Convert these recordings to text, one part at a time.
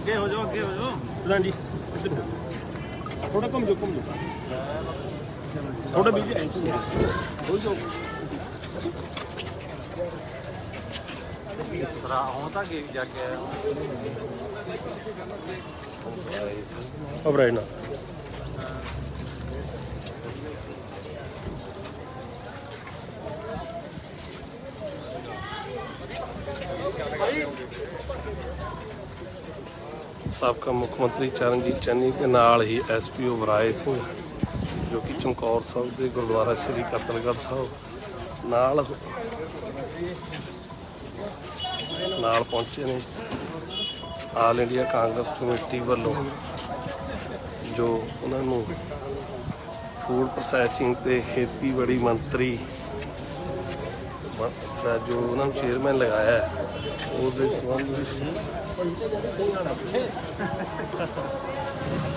ਅੱਗੇ ਹੋ ਜਾਓ ਅੱਗੇ ਹੋ ਜਾਓ। ਪ੍ਰਧਾਨ ਜੀ ਥੋੜਾ ਘੁੰਮ ਜਾਓ ਘੁੰਮ ਜਾਓ। ਥੋੜਾ ਬੀਜੀ ਹੋ। ਜਾਓ। ਸਰਾ ਹੁਣ ਤਾਂ ਕੀ ਜਾ ਕੇ ਆਇਆ ਘਬਰਾਏ ਨਾ। ਸਾਬਕਾ ਮੁੱਖ ਮੰਤਰੀ ਚਰਨਜੀਤ ਚੰਨੀ ਦੇ ਨਾਲ ਹੀ ਐਸਪੀਓ ਵਰਾਏ ਸਿੰਘ, ਜੋ ਕਿ ਚਮਕੌਰ ਸਾਹਿਬ ਦੇ ਗੁਰਦੁਆਰਾ ਸ੍ਰੀ ਕਤਲਗੜ੍ਹ ਸਾਹਿਬ ਨਾਲ ਨਾਲ ਪਹੁੰਚੇ ਨੇ। ਆਲ ਇੰਡੀਆ ਕਾਂਗਰਸ ਕਮੇਟੀ ਵੱਲੋਂ ਜੋ ਉਹਨਾਂ ਨੂੰ ਫੂਡ ਪ੍ਰੋਸੈਸਿੰਗ ਤੇ ਖੇਤੀਬਾੜੀ ਮੰਤਰੀ ਦਾ ਜੋ ਉਹਨਾਂ ਨੂੰ ਚੇਅਰਮੈਨ ਲਗਾਇਆ ਹੈ, ਉਹਦੇ ਸੰਬੰਧ ਵਿੱਚ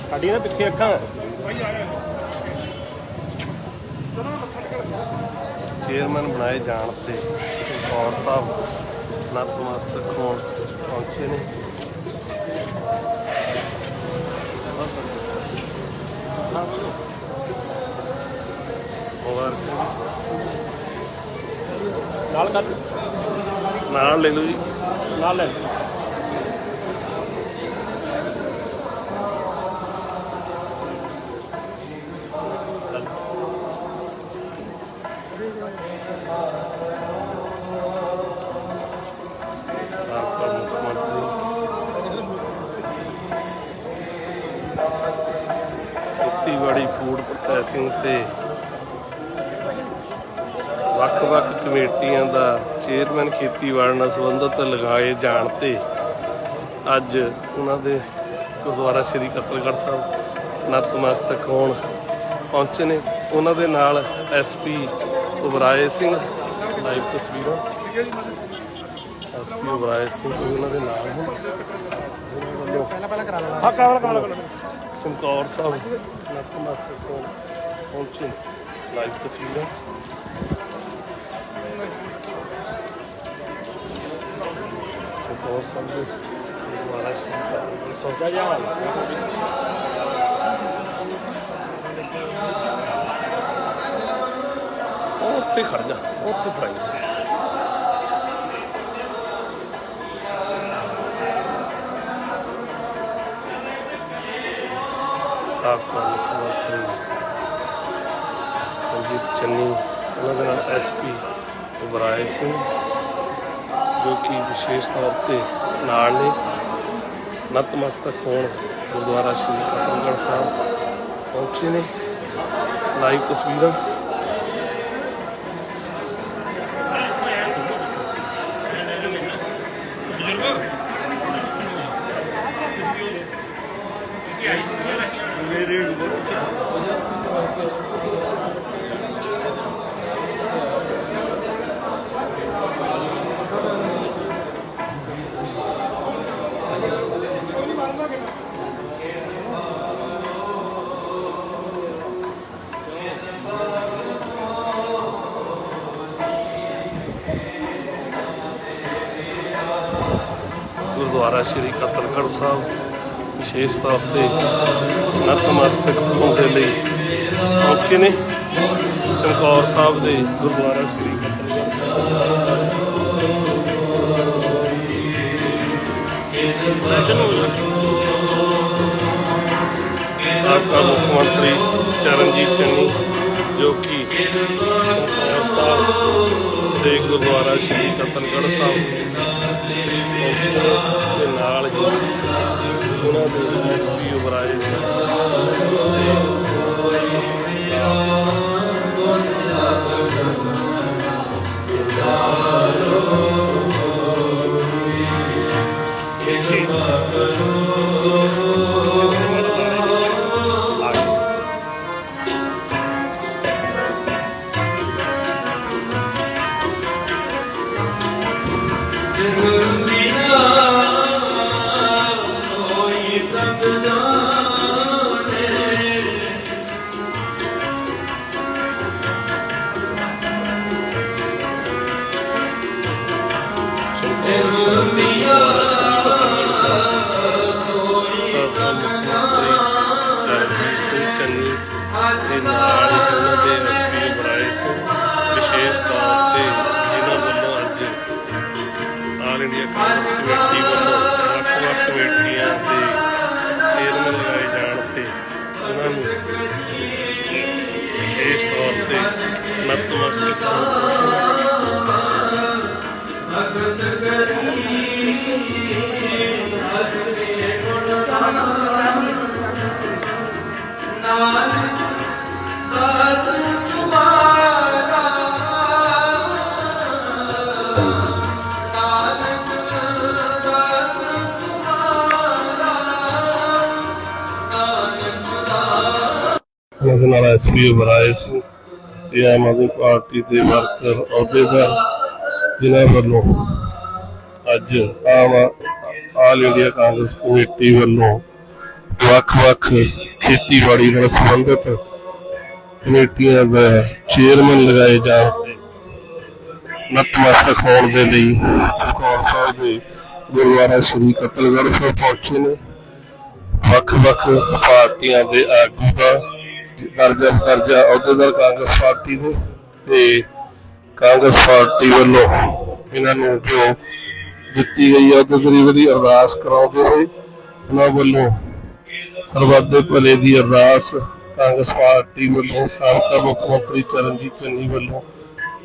ਸਾਡੀਆਂ ਨਾ ਪਿੱਛੇ ਅੱਖਾਂ ਚੇਅਰਮੈਨ ਬਣਾਏ ਜਾਣ ਤੇ ਕੌਰ ਸਾਹਿਬ ਨਤਮਸਤਕ ਹੋਣ ਪਹੁੰਚੇ ਨੇ। ਨਾਲ ਕਰ। ਨਾਲ ਲੈ ਲਓ ਜੀ। ਨਾਲ ਲੈ ਸਾਬਕਾ ਪ੍ਰੋਸੈਸਿੰਗ ਤੇ ਵੱਖ-ਵੱਖ ਕਮੇਟੀਆਂ ਦਾ ਚੇਅਰਮੈਨ ਖੇਤੀਬਾੜੀ ਨਾਲ ਸੰਬੰਧਿਤ ਲਗਾਏ ਜਾਣ ਤੇ ਅੱਜ ਉਹਨਾਂ ਦੇ ਗੁਰਦੁਆਰਾ ਸ੍ਰੀ ਕਤਲਗੜ੍ਹ ਸਾਹਿਬ ਨਤਮਸਤਕ ਹੋਣ ਪਹੁੰਚੇ ਨੇ। ਉਹਨਾਂ ਦੇ ਨਾਲ ਐਸਪੀ ਉਬਰਾਏ ਸਿੰਘ ਲਾਈਵ ਤਸਵੀਰਾਂ। ਐਸਪੀ ਉਬਰਾਏ ਸਿੰਘ ਉਹਨਾਂ ਦੇ ਨਾਲ ਹਨ ਹਾਂ ਕਾਲ ਕਾਲ ਚਮਕੌਰ ਸਾਹਿਬ ਨਤਮਸਤਕ ਹੋਣ ਪਹੁੰਚੇ ਲਾਈਵ ਤਸਵੀਰਾਂ ਚਮਕੌਰ ਸਾਹਿਬ ਦੇ ਗੁਰਦੁਆਰਾ ਸ੍ਰੀ ਕਤਲਗੜ੍ਹ ਸਾਹਿਬ ਜਾ ਜਾ ਉਹ ਉੱਥੇ ਖੜ ਜਾ ਉੱਥੇ ਫੜਾਈ ਸਾਬਕਾ ਮੁੱਖ ਮੰਤਰੀ ਰਣਜੀਤ ਚੰਨੀ, ਉਹਨਾਂ ਦੇ ਨਾਲ ਐਸਪੀ ਉਬਰਾਏ ਸਿੰਘ, ਜੋ ਕਿ ਵਿਸ਼ੇਸ਼ ਤੌਰ ਤੇ ਨਾਲ ਨੇ। ਨਤਮਸਤਕ ਹੋਣ ਗੁਰਦੁਆਰਾ ਸ਼੍ਰੀ ਕਤਲਗੜ੍ਹ ਸਾਹਿਬ ਪਹੁੰਚੇ ਨੇ। ਲਾਈਵ ਤਸਵੀਰਾਂ ਗੁਰਦੁਆਰਾ ਸ਼੍ਰੀ ਕਤਲਗੜ੍ਹ ਸਾਹਿਬ, ਵਿਸ਼ੇਸ਼ ਤੌਰ ਤੇ ਨਤਮਸਤਕ ਹੋਣ ਦੇ ਲਈ ਪਹੁੰਚੇ ਨੇ ਚਮਕੌਰ ਸਾਹਿਬ ਦੇ ਗੁਰਦੁਆਰਾ ਸ਼੍ਰੀ ਕਤਲਗੜ੍ਹ ਸਾਹਿਬ। ਸਾਬਕਾ ਮੁੱਖ ਮੰਤਰੀ ਚਰਨਜੀਤ ਚੰਨੀ, ਜੋ ਕਿ ਸਾਹਿਬ ਦੇ ਗੁਰਦੁਆਰਾ ਸ਼੍ਰੀ ਕਤਲਗੜ੍ਹ ਸਾਹਿਬ। ਦੇ ਨਾਲ ਹੀ ਉਹਨਾਂ ਦੇ ਐਸਪੀ ਉਬਰਾਏ ਤੇ ਨਾਲ ਹੀ ਉਹਨਾਂ ਦੇ ਐਸਪੀ ਬਣਾਏ ਸੀ। ਵਿਸ਼ੇਸ਼ ਤੌਰ ਤੇ ਇਹਨਾਂ ਵੱਲੋਂ ਅੱਜ ਆਲ ਇੰਡੀਆ ਕਾਂਗਰਸ ਕਮੇਟੀ ਵੱਲੋਂ ਵੱਖ-ਵੱਖ ਕਮੇਟੀਆਂ ਦੇ ਚੇਅਰਮੈਨ ਲਗਾਏ ਜਾਣ ਤੇ ਉਹਨਾਂ ਨੂੰ ਵਿਸ਼ੇਸ਼ ਤੌਰ ਤੇ ਨਤਮਸਤਕ ਉਹਦੇ ਨਾਲ ਐਸਪੀ ਬਣਾਏ ਤੇ ਆਮ ਆਦਮੀ ਪਾਰਟੀ ਦੇ ਵਰਕਰ ਅਹੁਦੇਦਾਰ ਜਿਨ੍ਹਾਂ ਵੱਲੋਂ ਅੱਜ ਆਮ ਆਲ ਇੰਡੀਆ ਕਾਂਗਰਸ ਕਮੇਟੀ ਵੱਲੋਂ ਵੱਖ-ਵੱਖ ਖੇਤੀਬਾੜੀ ਨਾਲ ਸੰਬੰਧਿਤ ਕਮੇਟੀਆਂ ਦਾ ਚੇਅਰਮੈਨ ਲਗਾਏ ਜਾਣ ਤੇ ਨਤਮਸਤਕ ਹੋਣ ਦੇ ਲਈ ਚਮਕੌਰ ਸਾਹਿਬ ਦੇ ਗੁਰਦੁਆਰਾ ਸ੍ਰੀ ਕਤਲਗੜ੍ਹ ਸਾਹਿਬ ਪਹੁੰਚੇ ਨੇ। ਵੱਖ-ਵੱਖ ਪਾਰਟੀਆਂ ਦੇ ਆਗੂ ਦਾ ਦਰਜਾ ਦਰਜਾ ਅਹੁਦੇਦਾਰ ਕਾਂਗਰਸ ਪਾਰਟੀ ਦੇ ਤੇ ਕਾਂਗਰਸ ਪਾਰਟੀ ਵੱਲੋਂ ਇਹਨਾਂ ਨੂੰ ਜੋ ਦਿੱਤੀ ਗਈ ਅਹੁਦੇਦਾਰੀ ਦੀ ਅਰਦਾਸ ਕਰਾਉਂਦੇ ਹੋਏ ਉਹਨਾਂ ਵੱਲੋਂ ਸਰਬੱਤ ਦੇ ਭਲੇ ਦੀ ਅਰਦਾਸ ਕਾਂਗਰਸ ਪਾਰਟੀ ਵੱਲੋਂ, ਸਾਬਕਾ ਮੁੱਖ ਮੰਤਰੀ ਚਰਨਜੀਤ ਚੰਨੀ ਵੱਲੋਂ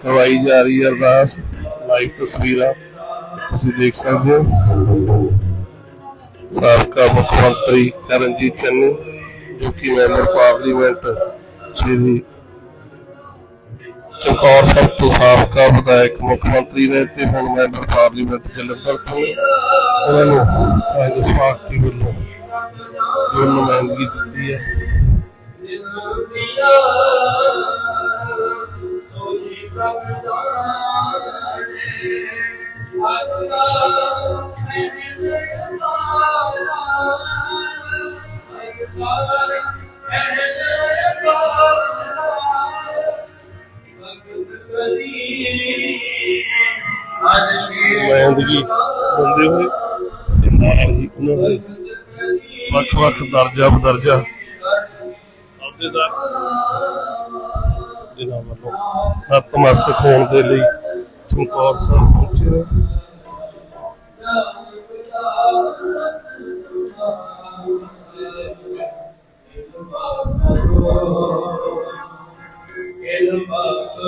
ਕਰਵਾਈ ਜਾ ਰਹੀ ਹੈ ਅਰਦਾਸ। ਲਾਈਵ ਤਸਵੀਰਾਂ ਤੁਸੀਂ ਦੇਖ ਸਕਦੇ ਹੋ। ਸਾਬਕਾ ਮੁੱਖ ਮੰਤਰੀ ਚਰਨਜੀਤ ਚੰਨੀ ਜੋ ਕਿ ਮੈਂਬਰ ਪਾਰਲੀਮੈਂਟ ਸ਼੍ਰੀ ਚਮਕੌਰ ਸਾਹਿਬ ਤੋਂ ਸਾਬਕਾ ਵਿਧਾਇਕ ਮੁੱਖ ਮੰਤਰੀ ਰਹੇ ਤੇ ਹੁਣ ਮੈਂਬਰ ਪਾਰਲੀਮੈਂਟ ਜਲੰਧਰ ਤੋਂ ਨੇ। ਉਹਨਾਂ ਨੂੰ ਕਾਂਗਰਸ ਪਾਰਟੀ ਵੱਲੋਂ ਜੋ ਨੁਮਾਇੰਦਗੀ ਦਿੱਤੀ ਹੈ ਨੁਮਾਇੰਦਗੀ ਦਿੰਦੇ ਹੋਏ ਤੇ ਨਾਲ ਹੀ ਉਹਨਾਂ ਦੇ ਵੱਖ-ਵੱਖ ਦਰਜਾ ਬਦਰਜਾ ਅਹੁਦੇਦਾਰ ਜਿਨ੍ਹਾਂ ਵੱਲੋਂ ਨਤਮਸਤਕ ਹੋਣ ਦੇ ਲਈ ਚਮਕੌਰ ਸਾਹਿਬ ਪਹੁੰਚੇ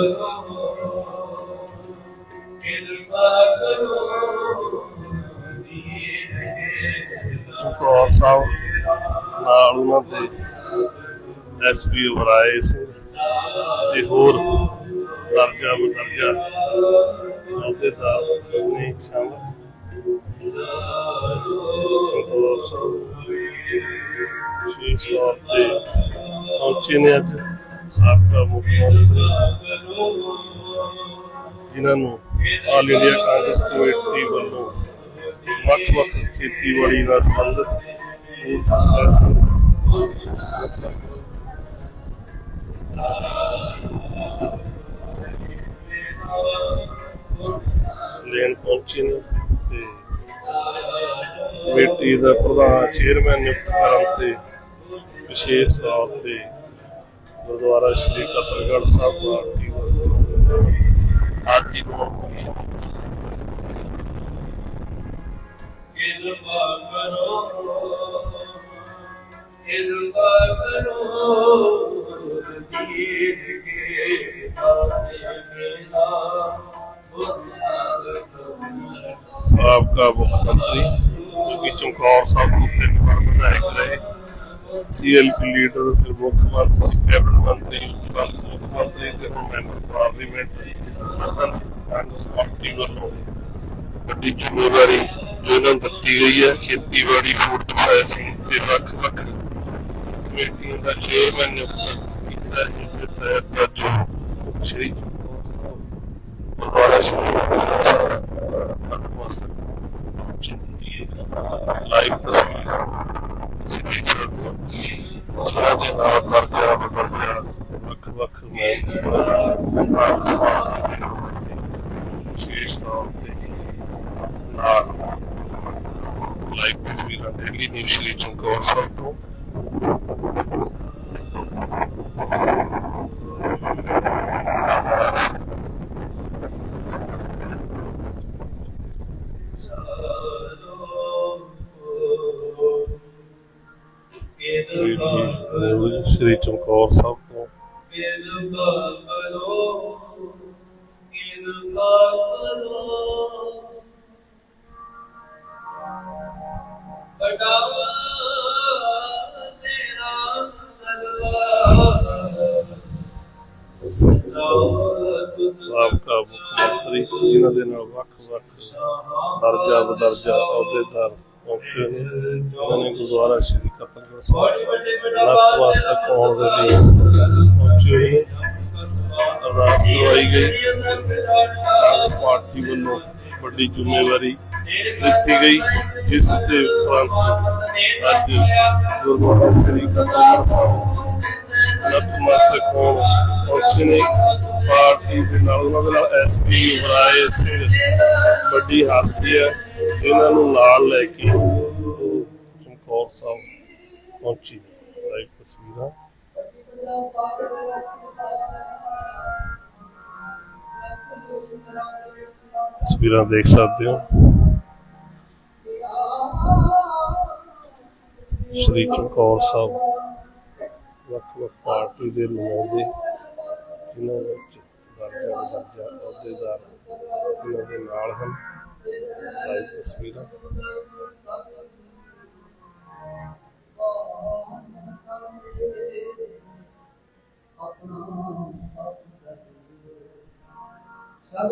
ਨੇ ਚਮਕੌਰ ਸਾਹਿਬ, ਨਾਲ ਉਹਨਾਂ ਦੇ ਐਸਪੀ ਉਭਰਾਏ ਸੀ ਤੇ ਹੋਰ ਦਰਜਾ ਬਦਰਜਾ ਅਹੁਦੇਦਾਰ ਨੇ ਸ਼ਾਮਲ। ਚਮਕੌਰ ਸਾਹਿਬ, ਵਿਸ਼ੇਸ਼ ਤੌਰ ਤੇ ਪਹੁੰਚੇ ਨੇ ਅੱਜ ਸਾਬਕਾ ਮੁੱਖ ਮੰਤਰੀ। ਜਿਨ੍ਹਾਂ ਨੂੰ ਆਲ ਇੰਡੀਆ ਕਾਂਗਰਸ ਕਮੇਟੀ ਵੱਲੋਂ ਵੱਖ-ਵੱਖ ਖੇਤੀਬਾੜੀ ਨਾਲ ਸੰਬੰਧਿਤ ਹੋਰ ਫੈਸਲੇ ਲੈਣ ਪਹੁੰਚੇ ਨੇ ਤੇ ਕਮੇਟੀ ਦਾ ਪ੍ਰਧਾਨ ਚੇਅਰਮੈਨ ਨਿਯੁਕਤ ਕਰਨ ਤੇ ਵਿਸ਼ੇਸ਼ ਤੌਰ ਤੇ ਗੁਰਦੁਆਰਾ ਸ਼੍ਰੀ ਕਤਰਗੜ੍ਹ ਸਾਹਿਬ ਦਾ ਹੀ ਪਹੁੰਚੇ ਕਿਰਪਾ ਕਰੋ। ਕਿਰਪਾ ਕਰੋ। ਦੀਨ ਕੇ ਦਾਤੇ ਮੇਰਾ ਸਾਬਕਾ ਮੁੱਖ ਮੰਤਰੀ ਜੋ ਕਿ ਚਮਕੌਰ ਸਾਹਿਬ ਤੋਂ ਤਿੰਨ ਵਾਰ ਵਿਧਾਇਕ ਰਹੇ। ਸੀਐਲਪੀ ਲੀਡਰ, ਫਿਰ ਮੁੱਖ ਮੰਤਰੀ, ਕੈਬਨਿਟ ਮੰਤਰੀ ਮੁੱਖ ਮੰਤਰੀ ਤੇ ਮੈਂਬਰ ਪਾਰਲੀਮੈਂਟ ਮਤਨ ਕਾਂਗਰਸ ਪਾਰਟੀ ਵੱਲੋਂ ਵੱਡੀ ਜ਼ਿੰਮੇਵਾਰੀ ਜੋ ਇਹਨਾਂ ਨੂੰ ਦਿੱਤੀ ਗਈ ਹੈ, ਖੇਤੀਬਾੜੀ ਫੂਡ ਪ੍ਰੋਸੈਸਿੰਗ ਤੇ ਵੱਖ-ਵੱਖ ਕਮੇਟੀਆਂ ਦਾ ਚੇਅਰਮੈਨ ਨਿਯੁਕਤ ਕੀਤਾ ਜਿਸ ਦੇ ਤਹਿਤ ਅੱਜ ਸ਼੍ਰੀ ਗੁਰਦੁਆਰਾ ਸ਼੍ਰੀ ਕਤਰਗੜ੍ਹ ਲਾਈਵ ਤਸਵੀਰ। ਸਕਦੇ ਦੇ ਨਾਲ ਦਰਜਾ ਬਦਰਜਾ ਵੱਖ ਵੱਖ ਵਿਸ਼ੇਸ਼ ਤੌਰ ਤੇ ਨਾਲ ਲਾਈਵ ਤਸਵੀਰਾਂ ਡੇਲੀ ਨਿਊਜ਼ ਲਈ ਚਮਕੌਰ ਸਾਹਿਬ ਤੋਂ। ਸ੍ਰੀ ਚਮਕੌਰ ਸਾਹਿਬ ਤੋਂ। ਸਾਬਕਾ ਮੁੱਖ ਮੰਤਰੀ ਜਿਨ੍ਹਾਂ ਦੇ ਨਾਲ ਵੱਖ-ਵੱਖ ਦਰਜਾ ਬਦਰਜਾ ਅਹੁਦੇਦਾਰ ਪਹੁੰਚੇ ਨੇ ਉਹਨਾਂ ਨੇ ਗੁਰਦੁਆਰਾ ਸ੍ਰੀ ਕਤਲਗੜ੍ਹ ਸਾਹਿਬ ਨਤਮਸਤਕ ਹੋਣ ਦੇ ਲਈ ਪਹੁੰਚੇ ਨੇ। ਅਰਦਾਸ ਕਰਵਾਈ ਗਈ। ਕਾਂਗਰਸ ਪਾਰਟੀ ਵੱਲੋਂ ਵੱਡੀ ਜ਼ਿੰਮੇਵਾਰੀ ਦਿੱਤੀ ਗਈ, ਜਿਸ ਦੇ ਉਪਰੰਤ ਅੱਜ ਗੁਰਦੁਆਰਾ ਸ੍ਰੀ ਕਤਲਗੜ੍ਹ ਸਾਹਿਬ ਨਤਮਸਤਕ ਹੋਣ ਪਹੁੰਚੇ ਨੇ। ਪਾਰਟੀ ਦੇ ਨਾਲ ਉਹਨਾਂ ਦੇ ਨਾਲ ਐਸਪੀ ਉਬਰਾਏ ਸਿੰਘ ਵੱਡੀ ਹਸਤੀ ਹੈ। ਇਹਨਾਂ ਨੂੰ ਨਾਲ ਲੈ ਕੇ ਚਮਕੌਰ ਸਾਹਿਬ ਪਹੁੰਚੀ ਲਾਈਵ ਤਸਵੀਰਾਂ ਤਸਵੀਰਾਂ ਦੇਖ ਸਕਦੇ ਹੋ। ਸ਼੍ਰੀ ਚਮਕੌਰ ਸਾਹਿਬ ਵੱਖ ਵੱਖ ਪਾਰਟੀ ਦੇ ਨੁਮਾਇੰਦੇ, ਜਿਨ੍ਹਾਂ ਵਿੱਚ ਦਰਜਾ ਦਰਜਾ ਅਹੁਦੇਦਾਰ ਇਹਨਾਂ ਦੇ ਨਾਲ ਹਨ। ਲਾਈਵ ਤਸਵੀਰਾਂ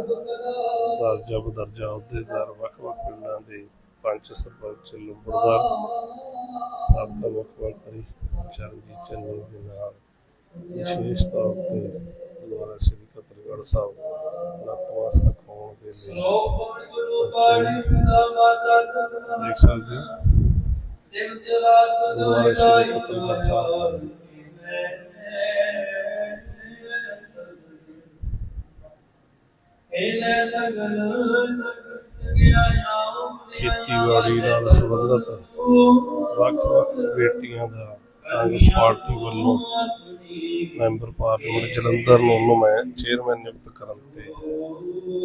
ਦਰਜਾ ਬਦਰਜਾ ਅਹੁਦੇਦਾਰ ਵੱਖ ਵੱਖ ਪਿੰਡਾਂ ਦੇ ਪੰਚ ਸਰਪੰਚ ਲੰਬੜਦਾਰ ਸਾਬਕਾ ਮੁੱਖ ਮੰਤਰੀ ਚਰਨਜੀਤ ਚੰਨੀ ਦੇ ਨਾਲ, ਵਿਸ਼ੇਸ਼ ਤੌਰ ਤੇ ਗੁਰਦੁਆਰਾ ਸ੍ਰੀ ਕਤਲਗੜ੍ਹ ਸਾਹਿਬ ਨਤਮਸਤਕ ਹੋਣ ਦੇ ਲਈ ਸ਼ਲੋਕ ਗੁਰੂ ਬਾਣੀ ਪਿਤਾ ਮਾਤਾ ਪਿਤਾ ਦੇਖ ਸਕਦੇ ਹੋ। ਦਿਵਸ ਰਾਤ ਗੁਰਦੁਆਰਾ ਸ੍ਰੀ ਕਤਲਗੜ੍ਹ ਸਾਹਿਬ। ਇਹਨੇ ਸਗਲ ਜਗਿਆ ਆਉ ਖੇਤੀਬਾੜੀ ਨਾਲ ਸੰਬੰਧਿਤ ਵੱਖ ਵੱਖ ਬੇਟੀਆਂ ਦਾ ਕਾਂਗਰਸ ਪਾਰਟੀ ਵੱਲੋਂ ਮੈਂਬਰ ਪਾਰਲੀਮੈਂਟ ਜਲੰਧਰ ਨੂੰ ਉਹਨੂੰ ਮੈਂ ਚੇਅਰਮੈਨ ਨਿਯੁਕਤ ਕਰਨ ਤੇ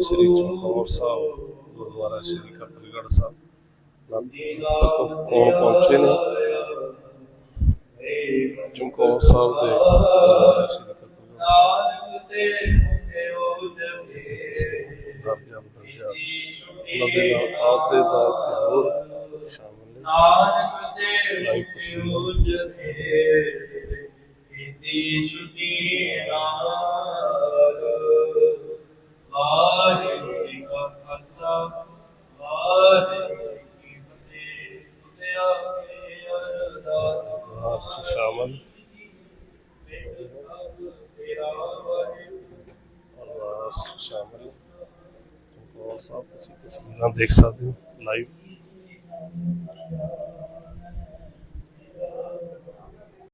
ਸ੍ਰੀ ਚਮਕੌਰ ਸਾਹਿਬ, ਗੁਰਦੁਆਰਾ ਸ੍ਰੀ ਕਤਲਗੜ੍ਹ ਸਾਹਿਬ ਨਤਮਸਤਕ ਹੋਣ ਪਹੁੰਚੇ ਨੇ। ਚਮਕੌਰ ਸਾਹਿਬ ਦੇ ਗੁਰਦੁਆਰਾ ਸ੍ਰੀ ਕਤਲਗੜ੍ਹ ਨਾਨਕ ਤੇ ਮੁਕੇ ਹੋ ਜਪੇ ਦਰਜਾ ਬਦਰਜਾ ਉਹਨਾਂ ਦੇ ਨਾਲ ਆਦੇ ਦਾ ਤੇ ਹੋਰ ਸ਼ਾਮਲ ਨੇ ਨਾਨਕ ਤੇ ਲਾਈਵ ਮੁਕੇ ਕੀਤੀ ਛੁਟੀ ਨਾਲ ਵਾਹਿਗੁਰੂ ਜੀ ਕਾ ਖਾਲਸਾ ਵਾਹਿਗੁਰੂ ਕੀ ਫਤਿਹ ਤੁਧਿਆ ਕੇ ਅਰਦਾਸ ਅਰਦਾਸ ਸ਼ਾਮਲ ਸ਼ਾਮਲ ਸਾਹਿਬ ਤੁਸੀਂ ਤਸਵੀਰਾਂ ਦੇਖ ਸਕਦੇ ਹੋ ਲਾਈਵ